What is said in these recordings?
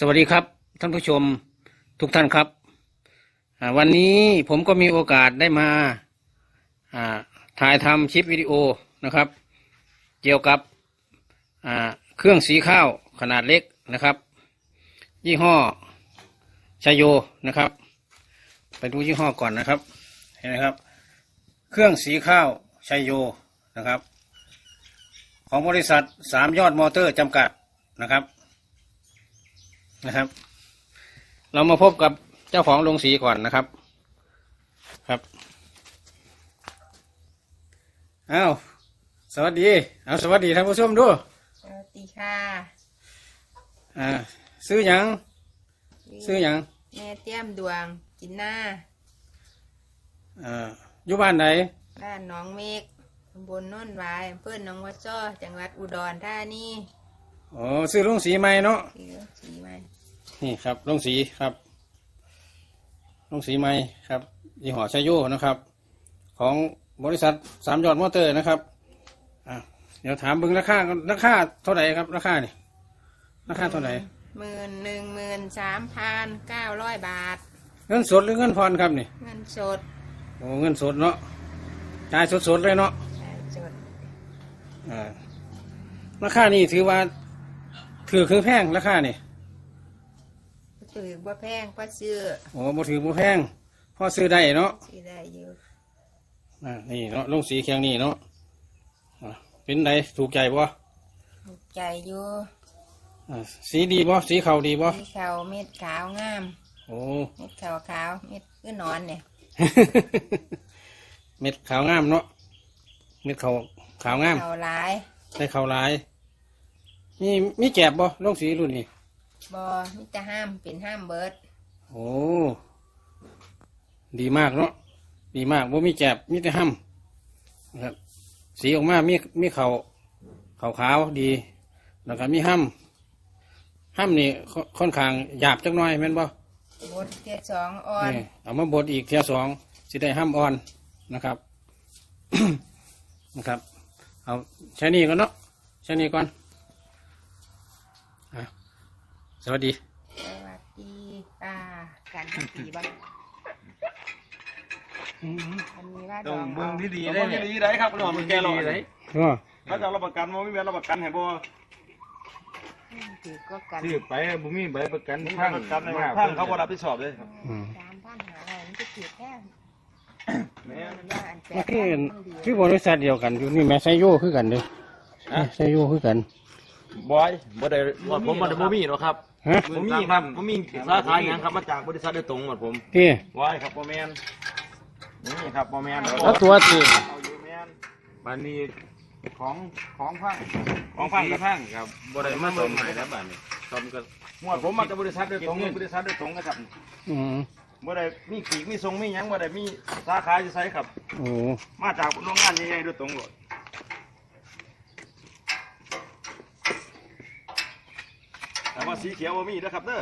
สวัสดีครับ ท่านผู้ชมทุกท่านครับ วันนี้ผมก็มีโอกาสได้มาถ่ายทำคลิปวิดีโอนะครับ เกี่ยวกับเครื่องสีข้าวขนาดเล็กนะครับ ยี่ห้อชายโยนะครับ ไปดูยี่ห้อก่อนนะครับ เห็นไหมครับ เครื่องสีข้าวชายโยนะครับ ของบริษัทสามยอดมอเตอร์จำกัดนะครับ นะครับ เรามาพบกับเจ้าของโรงสีก่อนนะครับ ครับอ้าวสวัสดีเอาสวัสดีท่านผู้ชมดูสวัสดีค่ะอ่าซื้อหยังซื้อหยังแม่เตี้ยมดวงกินหน้าอ่าอยู่บ้านไหนบ้านหน้องเมฆตำบลโน่นวายอำเภอหนองวัดจ้อจังหวัดอุดรธานี อ๋อซื้อโรงสีใหม่เนาะสีสีไหม นี่ครับโรงสีครับโรงสีใหม่ครับยี่ห้อชายโยนะครับ ของบริษัทสามยอดมอเตอร์นะครับอ่าเดี๋ยวถามเบิ่งราคาก่อนราคาเท่าไหร่ครับ ราคานี่ราคาเท่าไหร่หมื่นหนึ่งหมื่นสามพันเก้าร้อยบาท เงินสดหรือเงินผ่อนครับนี่ เงินสดโอ้เงินสดเนาะจ่ายสดๆเลยเนาะจ่ายสดอ่าราคานี่ถือว่าถือคือแพงราคานี่ ถือว่าแพงก็ซื้อโอ้บ่ถือบ่แพงพอซื้อได้เนาะซื้อได้อยู่อ่านี่เนาะลงสีเคียงนี่เนาะอ่าเป็นไดถูกใจบ่ถูกใจอยู่อ่าสีดีบ่สีขาวดีบ่สีขาวเม็ดขาวงามโอ้ เม็ดขาวขาวเม็ดคือนอนเนี่ยเม็ดขาวงามเนาะเม็ดขาวขาวงามขาวหลายได้ขาวหลายมีมีแกบบ่ลงสีรุ่นนี้ บอมิจะห้ามเป็นห้ามเบิดโอ้ ดีมากเนาะ ดีมากว่ามีแกบมีแต่ห้ำนะครับ สีออกมามีมีเขาเขาขาวดี แล้วก็มีห้ำห้ำนี่ค่ค่อนข้างหยาบจักหน่อยแม่นบ่บดเทียสองอ่อนนี่เอามาบดอีกเทียสองสิได้ห้ำอ่อนนะครับ นะครับ เอาใช้นี่ก่อนเนาะใช้นี่ก่อนอะ สวัสดี สวัสดีค่ะการทำสีบ้างอันนี้ว่าดต้อองงเบิ่งเอาที่ดีได้เนี่ยดีได้ครับคุณหมอมันแกหรอกก็ถ้าจะรับประกันว่าไม่มีรับประกันให้บ่ถือก็กันซื้อไปบุมีใบประกันมีทางประกันในทางเขาบ่รับผิดชอบเลยอืมสามพันหาอะไรมันจะถือแค่แม่มันว่าอันแปมันดคือพันดีคือบริษัทเดียวกันอยู่นี่แม่ไซโยคือกันเด้อไซโยคือกันบอยบ่ได้ผมบ่ได้บ่มีหรอกครับ ฮะบ่มีครับบ่มีสาขาหยังครับมาจากบริษัทโดยตรงหมดผมพี่บอยครับบ่แม่นนี่ครับบ่แม่นแล้วตัวตีเอาอยู่แม่นบันนี้ของของพังของฟังกับพังครับบ่ได้มาส่งให้แล้วบัดนี้ต้มก็หมวดผมมาจากบริษัทโดยตรงบริษัทโดยตรงนะครับอืมบ่ได้มีขีกมีทรงมีหยังบ่ได้มีสาขาอยู่ไสครับ โอ้มาจากโรงงานใหญ่ๆโดยตรงเลย แต่ว่าสีเขียวว่ามีนะครับเด้อ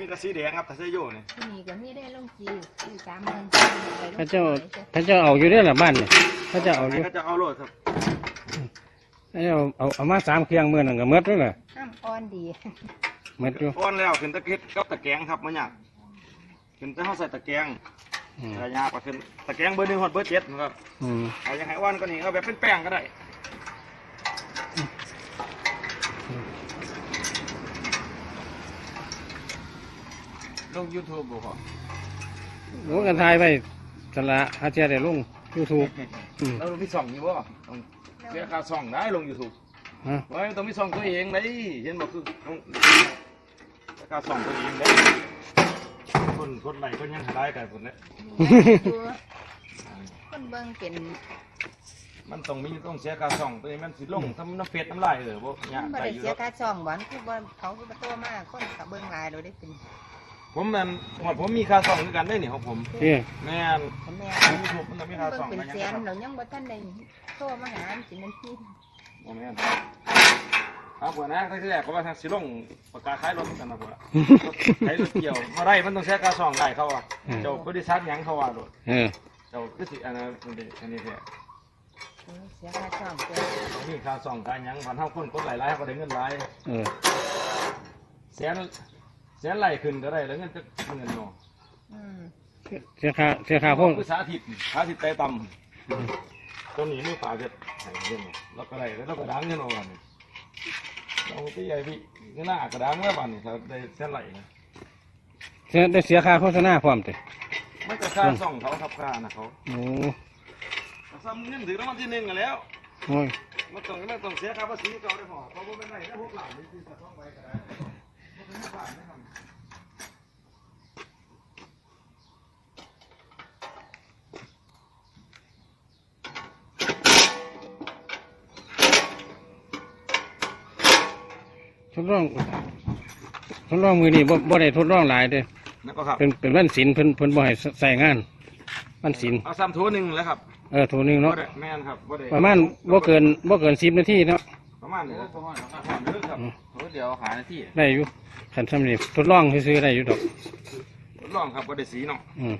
มีแต่สีแดงครับแต่เสื้อโยนี่ที่นี่ก็มีได้ลงจีสี่สามพันพระเจ้าพระเจ้าเอาอยู่เด้อล่ะบ้านเนี่ยพระเจ้าเอาอไหนยู่ก็จะเอาโลดครับพระเจ้าเอาเอามาสามเครื่องมือนั่นก็หมดแล้วล่ะห้ามอ่อนดีหมดอยู่ก้อนแล้วขึ้นตะเกียบกับตะแกรงครับมันยากขึ้นแต่เขาใส่ตะแกรงอืมแต่ยากกว่าขึ้นตะแกรงเบอร์หนึ่งหอดเบอร์เจ็ดนะครับอืมเอาอย่างไห้อ้วนก็นี่เอาแบบเป็นแป้งก็ได้ ลง YouTube บ่พอลงกันทายไปสละหาเทียได้ลงยูทูบอืมแล้วลงมีส่องอยู่บ่ต้องเสียค่าส่องได้ลงยูทูบฮะไว้ต้องมีส่องตัวเองได้เห็นบอกคือต้องเสียค่าส่องตัวเองได้คนคนไหลคนยังหาได้กันคนเนี้ยคนเบิ่งเป็นมันต้องมีต้องเสียค่าส่องตัวนี้มันสิลงทำน้ำเฟ็ดน้ำลายเออบ่ยากบ่ไปได้อยู่เสียแล้วค่าช่องบ่อนคือบ่เขาคือบ่โตมากคนเขาเบิ่งหลายโดยได้เป็น ผมนั่นหมดผมมีค่าส่องด้วยกันได้นี่ของผมพี่แม่นคนแม่ยูทูบมันต้องมีเบิ่ค่างส่องเป็นกันแสยังนครับเรายังบ่ทันได้โทรมาหาสิมันที่บ่แม่นเอาปวดนะที่แรกก็ว่าทางสิลงประกาศขายรถกันนะปวดขายรถเกี่ยวมาได้มันต้องเสียค่าส่องได้เขาว่าเจ้าบริษัทหยังเขาว่าโดดเออเจ้าคือสิอันนั้นอันนี้อันนี้แท้เสียค่าช่องเกินมีค่าส่องการหยังพันเท่าคนกดหลายๆเขาก็ได้เงินหลายเออแสน แสนไหลขึ้นก็ได้แล้วเงินจะเงินเนาะอืมเสียค่าเสียค่าพวกคือสาธิตสาธิตไตต่ำตัวนี้มือป่าจะใส่เงินแล้วก็ได้แล้วเราก็ดังเงินเอาวันนี้เราพี่ใหญ่พี่เงินหน้ากระดังเมื่อวันนี้ถ้าได้แสนไหลนะเสียได้เสียค่าโฆษณาพร้อมติมันก็ค่าส่องเขาครับค่านะเขาโอ้ซ้ำเงินถือรางวัลที่หนึ่งกันแล้วโอ้ยมันต้องมันต้องเสียค่าภาษีเขาได้พอเพราะว่าเป็นไรถ้าพวกหลานนี่คือจะต้องไว้ก็ได้พวกเป็น ทดลองทดลองมือนี่บ่บ่ได้ทดลองหลายเด้อนั่นก็ครับเป็นเป็นวันศิลป์เพิ่นเพิ่นบ่ให้ใส่งานวันศิลป์เอาซ้ำทัวหนึ่งแล้วครับเออโทนึงบ่เนาะได้แม่นครับบ่ได้ประมาณบ่เกินบ่เกิน10นาทีเนาะประมาณนี้ครับประมาณนี้ ครับโอ้เดี๋ยวหาหน้าที่ได้อยู่คันซ้ำนี่ทดลองซื่อๆได้อยู่ดอกทดลองครับบ่ได้สีเนาะอืม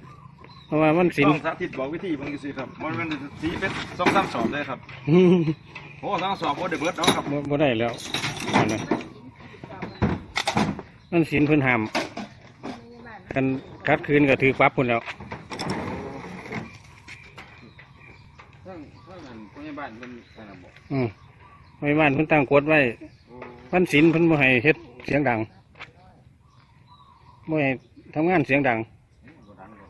เพราะว่ามันศิลต้อป์งสาธิตบอกวิธีบางทีครับมันเป็นสีเป็นสองสามสอบเลยครับโอ้สองสอบบ่ได้เบิดเนาะครับบ่บ่ได้แล้วอันนั้นมันศิลป์เพิ่นห้ามคันคัดคืนก็ถือปรับพุ่นแล้วเพิ่งเพิ่งอันผู้ใหญ่บ้านเป็นอันนั้นบอกอืมไว้บ้านเพิ่นตั้งกฎไว้โอ้ วันศิลป์เพิ่นบ่ให้เฮ็ดเสียงดังบ่ให้ทำงานเสียงดังบ่ดังหรอก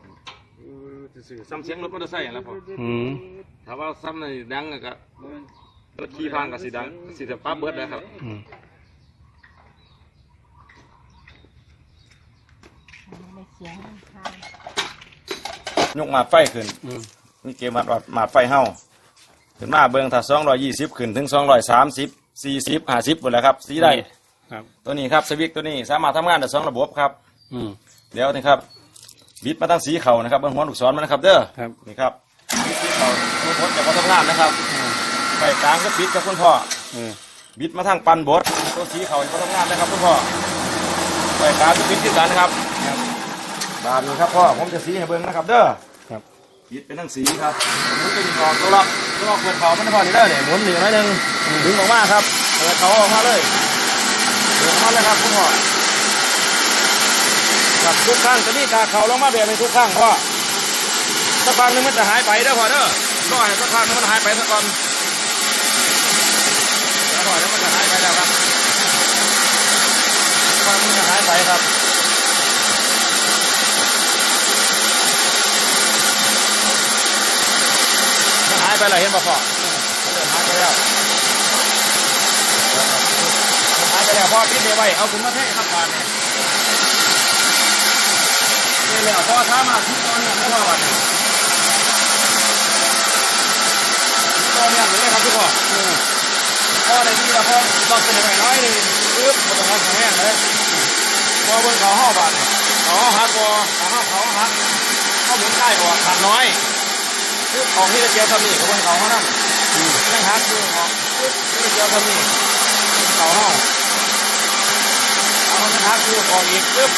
เออซื่อๆซ้ำเสียงรถมอเตอร์ไซค์นั่นแหล้วพออืมถ้าว่าซ้ำในดังก็รถขี่ผ่านก็สิดังสิจะปั๊บเบิดแล้วครับอืมได้เสียงทางยกหมาดไฟขึ้นอืมมีเกมหมาดหมาดไฟเฮาขึ้นมาเบิ่งถ้า220ขึ้นถึง230 40 50พุ่นแหละครับ สีได้ครับ ตัวนี้ครับสวิตช์ตัวนี้สามารถทำงานได้สองระบบครับ อืม เดี๋ยวนี่ครับบิดมาตั้งสีเข่านะครับเบิ่งหัวลูกศรมันนะครับ เด้อครับ นี่ครับบิดสีเข่าทุกคนจะมาทำงานนะครับไฟกลางก็ปิดครับคุณพ่อเออบิดมาทางปันบดตัวสีเข่าจะมาทำงานนะครับคุณพ่อไฟกลางก็ปิดที่กันครับบานนี้ครับพ่อผมจะสีให้เบิ่งนะครับ เด้อครับยึดเป็นทั้งสีครับหมุนตัวนี้ออกตัวล็อกตัวล็อกเปิดเขามันพอนี่ได้เนี่ยหมุนหนีน้อยหนึ่ง ดึงออกมาครับเปิดเขาออกมาเลยเปิดออกมาเลยครับคุณพ่อครับทุกข้างจะมีกาเขาลงมาแบบในทุกข้างพ่อสักพักนึงมันจะหายไปเด้อพ่อเด้อก็ให้สักพักนึงมันหายไปสักก่อนแล้วพ่อเดี๋ยวมันจะหายไปแล้วครับสักพักนึงมันจะหายไปครับหายไปแล้วเห็นป่ะพ่อมันเริ่มหายไปแล้วมันหาย ไปแล้วพอปิดเดวไว้เอาขึ้นมาเทครับก่อนเนี่ยนี่แล้วพอท้ามาที่ตอนนี้ไม่พอวันตอนนี้เลยครับทุกคนพ่อในที่ละพอลองเสนไปน้อยหนึ่งปึ๊บมันต้องเอาแห้งเลยพอเบิ่งเขาห่อบาทเนี่ยอ๋อฮักบอเขาห่อเขาฮักเขาหมุนใกล้ออกขาดน้อยคือของที่เราเจียวทำนี่กับคนเขาเขานั่งนั่งฮักคือของปึ๊บที่เราเจียวทำนี่เขาห้อ งเอามันฮักคือของอีกปึ๊บ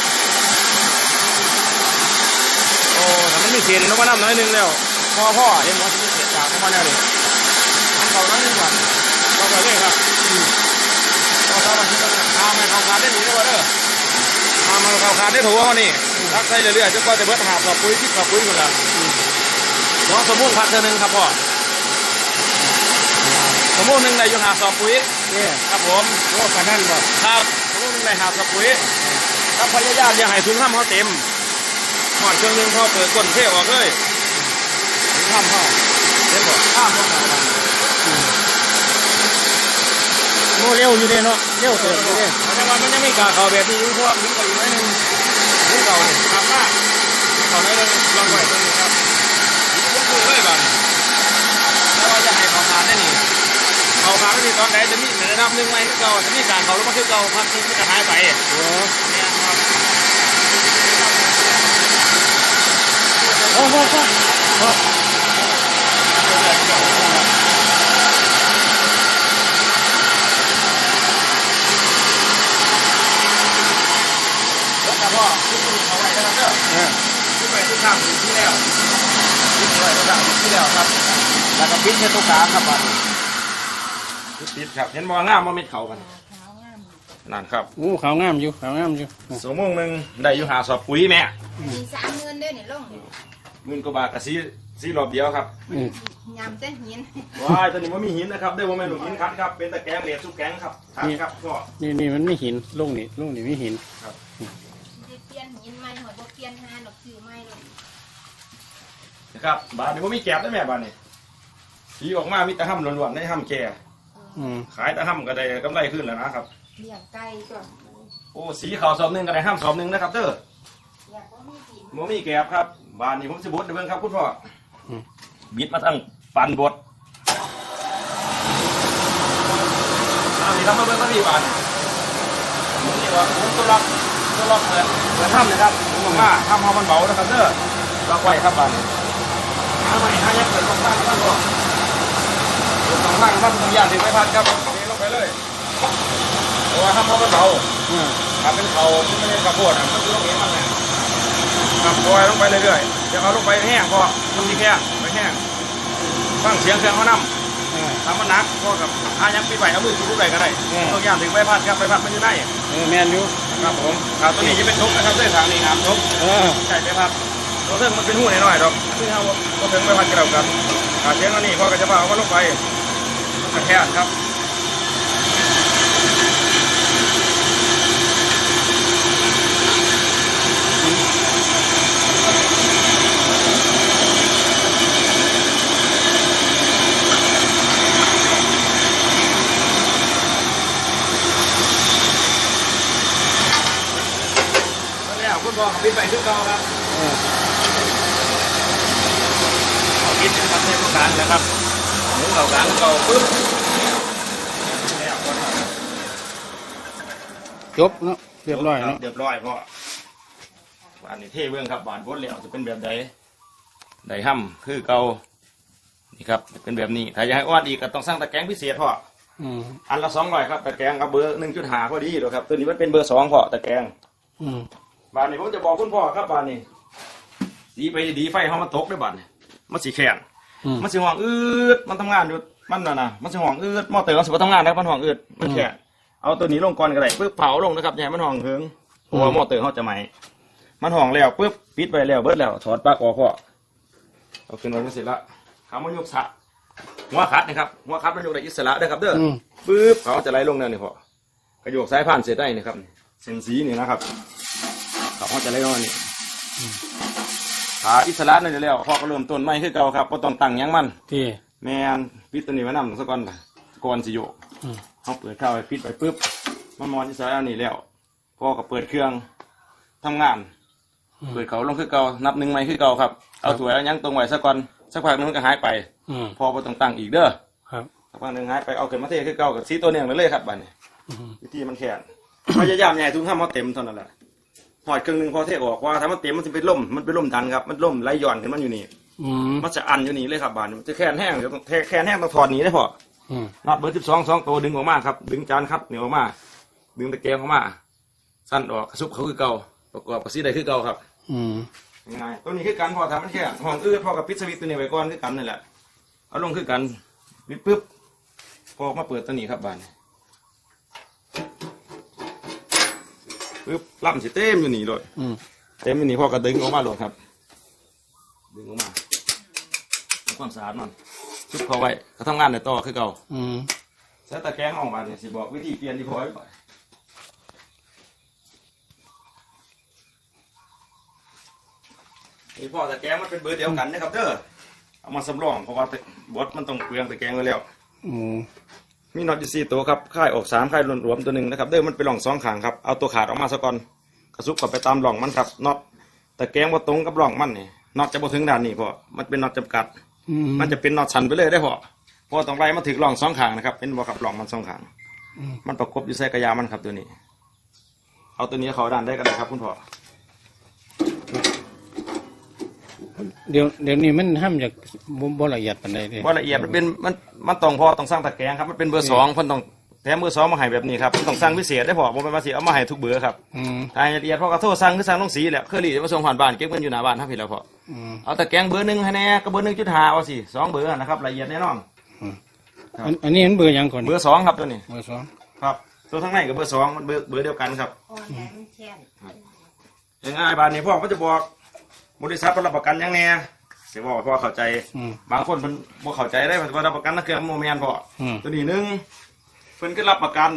โอ้ถ้ามันมีเศษลงมาน้ำน้อยนึงแล้วพ่อพ่อเห็นว่าที่มีเศษจากลงมาแล้วนี่มันเขาน้อยหนึงก่อนก็ไปเลยครับพอเขาบางทีก็ทำให้เขาขาดได้หนีด้บ่เด้อทำให้เขาขาดได้ถูกเขานี่รักใส่เรื่อยๆจนกว่าจะเบิดหาบกับปุ๋ยที่กับปุ๋ยคนละน้องสมมุติพักเธอหนึ่งครับพ่อสมมุติหนึ่งในยู่หาสอบปุ๋ยเนี่ยครับผมโอ้ปานนั้นบ่ครับ สมมุติหนึ่งในหาสอบปุ๋ยถ้าพยายามอย่าให้ถุงห้ามเขาเต็มหอดเครื่องนึงพอเปิดก้นเทออกเลยถุงห้ามเขาเห็นบ่ห้ามเขาโอ้เร็วอยู่เด้เนาะเร็วเติบอยู่เด้แต่ว่ามันยังไม่กล้าเขาแบบนี้เพราะว่ามันก็อยู่น้อยหนึงถุงเก่าเนี่ยครับมากเขาน้ลองไหวตรงนี้ครับยกมือเลยบ้างแล้วว่าจะให้เขาขาดได้นี่ เขาขาดได้นี่ตอนไหนจะมีระดับหนึ่งไหมคือเก่าจะมีการเขาลงมาคือเก่าพักหนึงมันจะหายไปโอ้เนี่ยครับโอ้โหโอ้รถกระเพาะขึ้นเอาไว้แล้วครับเด้อขึ้นไปทุกข้างที่แล้วขึ้นไปทุกข้างที่แล้วครับแล้วก็ปิดให้ทุกขาครับ บัดปิดครับ เห็นมองงามว่าเม็ดเขากันขาวงามนั่นครับโอ้ขาวงามอยู่ขาวงามอยู่สมงหนึ่งได้อยู่หาสอบปุ๋ยแม่มีสามเงินเด้อนี่ลงหมื่นกว่าบาทกับซีซีรอบเดียวครับอืมยำแต่หินว้ายตัวนี้มันมีหินนะครับได้ว่าไม่หลุมหินคัดครับเป็นตะแกรงเหล็กสุกแกงครับคัดครับก็นี่นี่มันไม่หินลงนี่ลงนี่ไม่หินสิเปลี่ยนหินใหม่หอยบ่เปลี่ยนหาดอกคือใหม่เลยนะครับบานนี้ว่ามีแกบได้แม่บานนี้สีออกมามีแตะห้ำล้วนๆได้ห้ำแก่ อืมขายแตะห้ำก็ได้กำไรขึ้นแล้วนะครับ เลี้ยงไก่ก็โอ้สีขาวสอบหนึ่งก็ได้ห้ำสอบหนึ่งนะครับเด้ออยากบ่มีดินโมมีแกบครับบานนี้ผมจะบดเบิ่งครับคุณพ่ออบิดมาตั้งปันบดเอาสิครับมาเบิ่งมาพี่บานผมนี่ว่าผมตัวล็อกตัวล็อกเปิดเปิดถ้ำนะครับผมบอกว่าถ้ำเขามันเบานะครับเด้อล็อกไว้ครับบานนี้ถ้าไม่ถ้ายังเปิดตรงข้างก็ต้อง เปิดตรงข้างมันต้องย่านถึงไม่พัดครับเทลงไปเลยเพราะว่าถ้ำเขามันเบาอืมทำเป็นเขาที่ไม่ได้กระโปดอะมันคือต้องเห็นมันแหละครับปล่อยลงไปเรื่อยๆอย่าเอาลงไปแห้งพอมันมีแค่ไปแห้งฟังเสียงเครื่องเขานเออำทำมันหนักพอกับอายังปิดไว้เอามือทุบๆไปก็ได้อืมต้องย่างถึงใบพัดครับใบพัดมันอยู่ในเออแมนอยู่ครับผมครับตัวนี้จะเป็นทุบนะครับเส้นทางนี้ครับทุบเออใช่ใบพัดตัวเรื่องมันเป็นหูหน่อยๆดอกซึ่งเอาก็ถึงใบพัดกระเดากันขาเสียงอันนี้พอก็จะพาเอามันลงไป กระแทกครับคุณพ่อปิดไปทุกก่าครับเอาปิดเป็นประเทศกางนะครับ เก่ากลางเก่าปึ๊บแล้วก็ทจบเนาะเรียบร้อยคเนาะเรียบร้อยพ่อบ้านนี้เท่เบื้องครับบ้านบดแล้วจะเป็นแบบใดใดห้ำคือเก่านี่ครับเป็นแบบนี้ถ้าอยากให้อ้วนอีกก็ต้องสร้างตะแกรงพิเศษพ่ออืมอันละสองร้อยครับตะแกรงกับเบอร์หนึ่งจุดห้าพอดีเลยครับตัวนี้มันเป็นเบอร์สองพ่อตะแกรงอืมบ้านนี้ผมจะบอกคุณพ่อครับบ้านนี้ดีไปดีไฟเขามาตกด้วยบ้านนี้มันสีแข็งอื มมันสิห่วงอืดมันทำงานอยู่มันน่ะนะมันสิห่วงอืดมอเตอร์มันสิบ่ทำงานนะมันห่วงอืดมันแค่เอาตัวนี้ลงก่อนก็ได้ปึ๊บเผาลงนะครับอย่าให้มันห่วงเหิงเพราะว่ามอเตอร์เขาจะไหมมันห่วงแล้วปึ๊บปิดไปแล้วเบิดแล้วถอดปลั๊กออกพ่อเอาขึ้นไว้ก็เสร็จละขามันยกสะหัวคัดนะครับหัวคัดมันยกได้อิสระได้อครับเด้ออืมปึ๊บเขาจะไหลลงแนวนี่พ่อกระโยกสายผ่านเสร็จได้นี่ครับเส้นสีนี่นะครับเขาจะไหลลงนี่ ขาอิสระนั่นอยู่แล้วพ่อก็เริ่มต้นใหม่คือเก่าครับก็ต้องตั้งหยังมัน ที่ แมนปิดตัวนี้ไว้นำซะก่อนล่ะก่อนสิโยกอืม เขาเปิดเข้าไปปิดไปปุ๊บมันมอนที่สายอันนี้แล้วพอก็เปิดเครื่องทำงาน เปิดเขาลงคือเก่านับหนึ่งไม้คือเก่าครับ เอาถวยเอาหยังตรงไว้ซะก่อนสักพักหนึงมันก็หายไปอืมพอบ่ต้องตั้งอีกเด้อครับสักพักหนึงหายไปเอาขึ้นมาเทคือเก่ากับสีตัวเนียงเลยครับบัดนี้อืมวิธีมันแค่น พยายามใหญ่ทุกข้ามเขาเต็มเท่านั้นแหละ หอดครึ่งหนึ่งพอเทออกว่าถ้ามันเต็มมันจะเป็นล่มมันเป็นล่มดันครับมันล่มไหลหย่อนขึ้นมันอยู่นี่อืมมันจะอันอยู่นี่เลยครับบานมันจะแค่นแห้งเดี๋ยวต้องแค่นแห้งต้องถอดหนีได้พออืมน็อตเบอร์สิบสองสองตัวดึงออกมาครับ ดึงจานครับเหนียวออกมาดึงตะแกรงออกมา สั้นออกซุปเขาคือเก่าประกอบกับซีได้คือเก่าครับอืมง่ายๆตัวนี้คือกันพอทำมันแค่ห้องอื้อพอกับปิดสวิตช์ตัวนี้ไว้ก่อนคือกันนี่แหละเอาลงคือกันปิดปุ๊บพอมาเปิดตัวนี้ครับบาน ปุ๊บล่ำสิเต็มอยู่นี่เลยอืมเต็มอยู่นี่พอก็ดึงออกมาเลยครับ ดึงออกมาทำความสะอาดมันชุบเขาไว้เขาทำงานในต่อคือเก่าอืมใช้ตะแกรงออกมาเนี่ยสิบอกวิธีเปลี่ยนที่พอไว้ก่อนนี่พ่อตะแกรงมันเป็นเบอร์เดียวกันนะครับเด้อเอามาสำรองเพราะว่าตะบดมันต้องเปลืองตะแกรงไว้แล้วอืม มีน็อตอยู่สี่ตัวครับค่ายออกสามค่ายรวมๆตัวหนึ่งนะครับเด้อมันเป็นหล่องสองขางครับเอาตัวขาดออกมาซะก่อนกระซุบกลับไปตามหล่องมันครับน็อตตะแกรงว่าตรงกับหล่องมันนี่น็อตจะบ่ถึงด้านนี้พอมันเป็นน็อตจำกัดอืมมันจะเป็นน็อตชันไปเลยได้พอเพราะว่าต้องไล่มาถึงหล่องสองขางนะครับเป็นบ่กับหล่องมันสองขางอืมมันประกบอยู่ใส่กระยามันครับตัวนี้ เอาตัวนี้เขาด้านได้ก็ได้ครับคุณพ่อ เดี๋ยวเดี๋ยวนี้มันห้ามจากบ่บ่ละเอียดปานใดเด้ว่าละเอียดมันเป็นมันมันต้องพอต้องสร้างตะแกรงครับมันเป็นเบอร์สองเพิ่นต้องแถมเบอร์สองมาให้แบบนี้ครับมันต้องสร้างพิเศษได้พอผมเป็นภาษีเอามาให้ทุกเบอร์ครับอืมถ้าละเอียดพอกระโทษสั่งคือสั่งลงสีแหละเคอรี่จะมาส่งผ่านบ้านเก็บเงินอยู่หน้าบ้านถ้าผิดแล้วพออืมเอาตะแกรงเบอร์หนึ่งให้แน่ก็เบอร์หนึ่งจุดห้าเอาสิสองเบอร์นะครับละเอียดแน่นอนอันอันนี้มันเบอร์หยังก่อนเบอร์สองครับตัวนี้เบอร์สองครับตัวทั้งในกับเบอร์สองมันเบอร์เบอร์เดียวกันครับอ่อนแรงมันแช่นยังไงบานนี้พ่อก็จะบอก บริษัทรับประกันหยังแน่เสียบอกให้พ่อเข้าใจอืมบางคนเพิ่นบ่เข้าใจได้ว่ารับประกันนั่นคือโมเมนต์พ่ออม ตัวนี้หนึงเพิ่นก็รับประกัน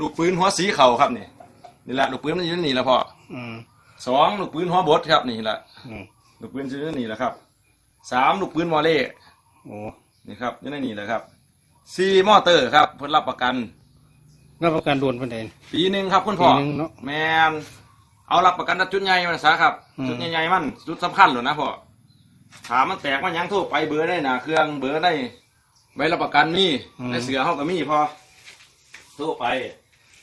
ลูกปืนหัวสีเข่าครับนี่นี่แหละลูกปืนมันอยู่ในนี่แหละพ่ออืมสองลูกปืนหัวบดครับนี่แหละอืมลูกปืนอยู่ในนี่แหละครับสามลูกปืนวอลเล่ โอ้นี่ครับอยู่ในนี่แหละครับสี่มอเตอร์ครับเพิ่นรับประกัน รับประกันโดนประเด็นปีหนึ่งครับคุณพ่อปีหนึ่งเนอะ แมน เอารับประกันนะจุดใหญ่มันซะครับ อืม จุดใหญ่ๆมันจุดสำคัญเลยนะพ่อถามมันแตกมันหยังโทั่วไปเบอร์ได้หนาเครื่องเบอร์ได้ใบรับประกันมีในเสือห้องก็มีพอโทั่วไป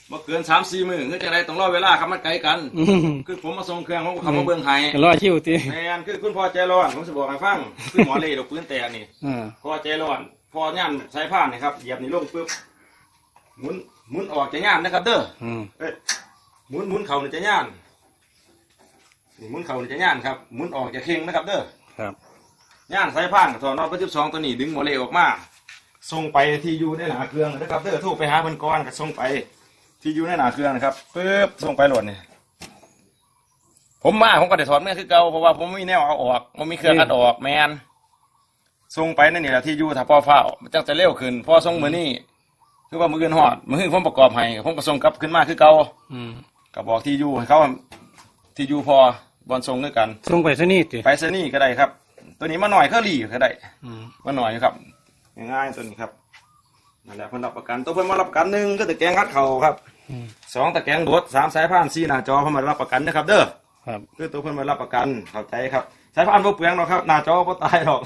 เมื่อเกินสามสี่มือคือจะได้ต้องรอเวลาครับมันไกลกัน อืมคือผมมาส่งเครื่องผมก็เขามาเบิ่งให้ก็รอชิวตีแมนคือคุณพ่อใจร้อนผมจะบอกให้ฟังคือหมอเล่ดอกปืนแตกนี่ อ่าพ่อใจร้อนพอย่านสายผ้านนี่ครับเหยียบนี่ลงปุ๊บหมุนหมุนออกจะย่านนะครับ เด้ออืมเอ้ยหมุนหมุนเข่านี่จะย่าน นี่หมุนเข่านี่จะย่านครับหมุนออกจะเข่งนะครับ เด้อครับย่านสายพานกับถอนออกไปสิบสองตัวนี้ดึงหมอเลออกมาส่งไปที่อยู่ในหนาเครื่องนะครับเด้อโทรไปหาเพิ่นก่อนก็ส่งไป ที่อยู่ในหนาเครื่องนะครับปึ๊บส่งไปโหลดนี่ผมมาผมก็ได้ถอดเมื่อคือเก่าเพราะว่าผมไม่มีแนวเอาออกผมมีเครื่องอัดออกแมนส่งไปนั่นนี่แหละที่อยู่ถ้าพอเฝ้ามันจังจะเร็วขึ้นพอส่งมือนี่คือว่ามืออื่นหอดมืออื่นผมประกอบให้ผมก็ส่งกลับขึ้นมาคือเก่าอืมก็บอกที่อยู่ให้เขาที่อยู่พอ บอลทรงด้วยกันส่งไปซะนี่ติไปเซนี่ก็ได้ครับ ตัวนี้มาหน่อยก็หลีก็ได้อืมมาหน่อยครับง่ายๆตัวนี้ครับนั่นแหละเพิ่นรับประกันตัวเพิ่นมารับประกันหนึ่งก็ตะแกรงคัดเข่าครับอืมสองตะแกรงรถสามสายพานสี่หน้าจอเพิ่นมารับประกันนะครับเด้อครับคือตัวเพิ่นมารับประกันเข้าใจครับสายพานบ่เปลืองหรอกครับหน้าจอบ่ตายหรอก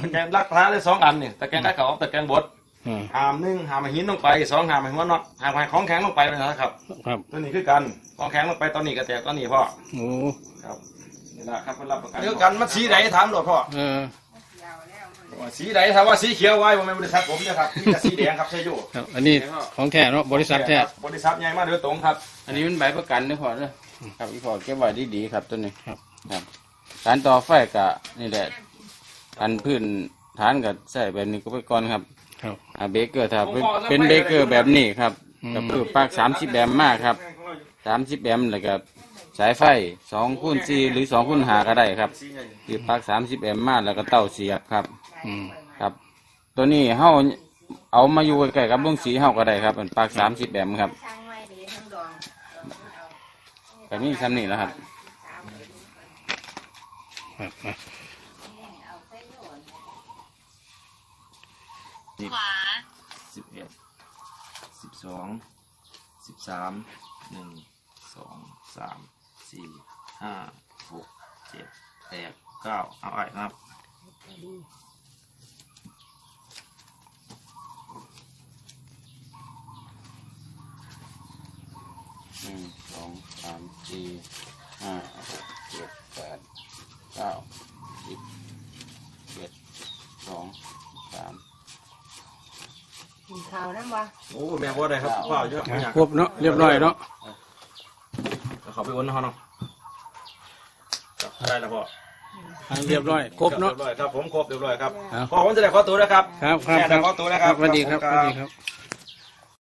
ตะแกรงรักษาได้สองอันนี่ตะแกรงคัดเข่ากับตะแกรงบด อืมหามหนึ่งหามหินลงไปสองหามหัวน็อตหามของแข็งลงไปนะครับ ครับตัวนี้คือกันของแข็งลงไปตอนนี้ก็แตกตอนนี้พ่อโอ้ครับนี่แหละครับเพิ่นรับประกันเดียวกันมันสีไหนถามโดดพ่อเออว่าสีไหนถามว่าสีเขียวไว้ผมเป็นบริษัทผมเนี่ยครับนี่ก็สีแดงครับใช่อยู่ครับ อันนี้ของแท้เนาะบริษัทแท้บริษัทใหญ่มากโดยตรงครับ อันนี้มันใบประกันเด้อพอเด้อครับอีพอเก็บไว้ดีๆครับตัวนี้ครับครับการต่อไฟกะนี่แหละอันพื้นฐานกับใส่แบบนี้ก็ไปก่อนครับ ครับ อ่าเบเกอร์ถ้าเป็นเป็นเบเกอร์แบบนี้ครับอืม ก็คือปลักสามสิบแอมป์มากครับสามสิบแอมป์แล้วก็สายไฟสองคูณสี่หรือสองคูณหาก็ได้ครับคือปลักสามสิบแอมป์มากแล้วก็เต้าเสียบครับ อืม ครับ ตัวนี้เฮาเอามาอยู่ใกล้ๆกับลุงสีเฮาก็ได้ครับเป็นปลักสามสิบแอมป์ครับช่างไว้ดีทั้งดองแบบนี้ซ้ำนี่แหล้วครับ ครับอะ สิบเอ็ดสิบสองสิบสามหนึ่งสองสามสี่ห้าหกเจ็ดแปดเก้าเอาไอ้ครับหนึ่งสองสามสี่ห้าหกเจ็ดแปดเก้าสิบเจ็ดสองสาม กินข้าวน้ำวะ โอ้แม่ว่าได้ครับว้าวเยอะอะมากครบเนาะเรียบร้อยเนาะเขาไปอ้นเขาเนาะครับได้แล้วพ่ออะเรียบร้อยครบเนาะเรียบร้อยครับผมครบเรียบร้อยครับเอาพ่อผมจะได้ขอตัวนะครับ ครับครับแม่ครัได้บขอตัวนะคครัรับบสวัสดีครับสวัสดีครับ